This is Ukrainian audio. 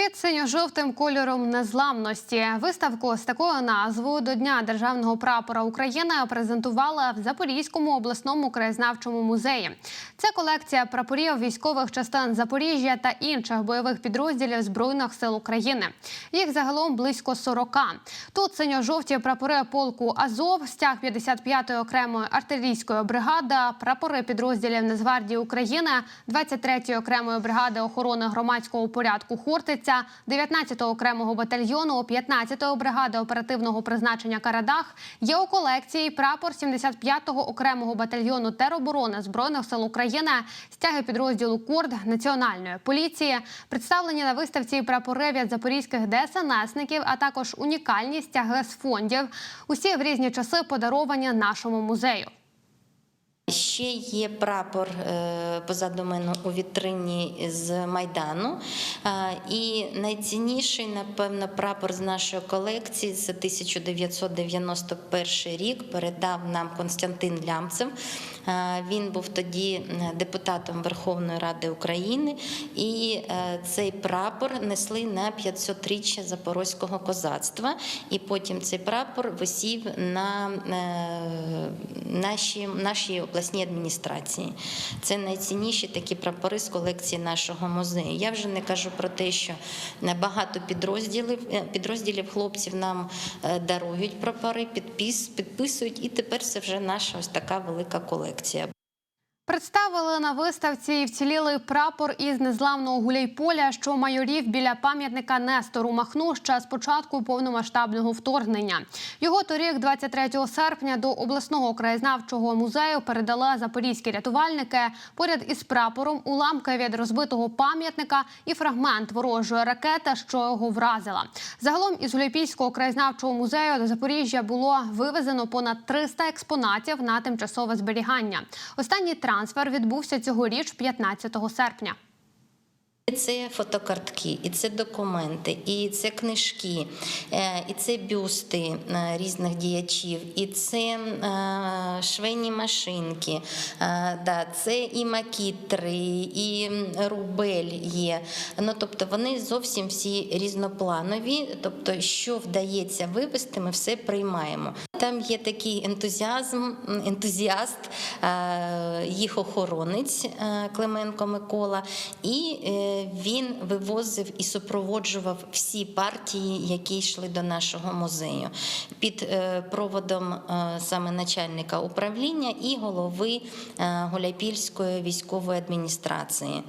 Під синьо-жовтим кольором незламності виставку з такою назвою до Дня державного прапора України презентувала в Запорізькому обласному краєзнавчому музеї. Це колекція прапорів військових частин Запоріжжя та інших бойових підрозділів збройних сил України. Їх загалом близько 40. Тут синьо-жовті прапори полку Азов, стяг 55-ї окремої артилерійської бригади, прапори підрозділів Нацгвардії України, 23-ї окремої бригади охорони громадського порядку Хортиця, 19-го окремого батальйону, 15-ї бригади оперативного призначення Карадах. Є у колекції прапор 75-го окремого батальйону тероборони збройних сил України, стяги підрозділу Корд Національної поліції, представлені на виставці прапори від запорізьких ДСНСників, а також унікальні стяги з фондів. Усі в різні часи подаровані нашому музею. Ще є прапор е, позаду мене у вітрині з Майдану. Е, І найцінніший, напевно, прапор з нашої колекції це 1991 рік. Передав нам Константин Лямцев. Е, Він був тоді депутатом Верховної Ради України, і цей прапор несли на 500-річчя запорозького козацтва. І потім цей прапор висів на нашій, нашій обласній адміністрації. Це найцінніші такі прапори з колекції нашого музею. Я вже не кажу про те, що багато підрозділів е, підрозділів хлопців нам е, дарують прапори, підпис, підписують, і тепер це вже наша ось така велика колекція. Представили на виставці і вцілілий прапор із незламного гуляйполя, що майорів біля пам'ятника Нестору Махну ще з початку повномасштабного вторгнення. Його торік, 23 серпня, до обласного краєзнавчого музею передали запорізькі рятувальники. Поряд із прапором уламки від розбитого пам'ятника і фрагмент ворожої ракети, що його вразила. Загалом із Гуляйпільського краєзнавчого музею до Запоріжжя було вивезено понад 300 експонатів на тимчасове зберігання. Останній трансфер відбувся цьогоріч, 15 серпня. Це фотокартки, і це документи, і це книжки, е, і це бюсти е, різних діячів, і це е, швейні машинки, да, це і макітри, і рубель є. Ну, тобто вони зовсім всі різнопланові. Тобто, що вдається вивести, ми все приймаємо. Там є такий ентузіазм, ентузіаст, їх охоронець Клименко Микола, і він вивозив і супроводжував всі партії, які йшли до нашого музею, під е, проводом е, саме начальника управління і голови Голяпільської військової адміністрації.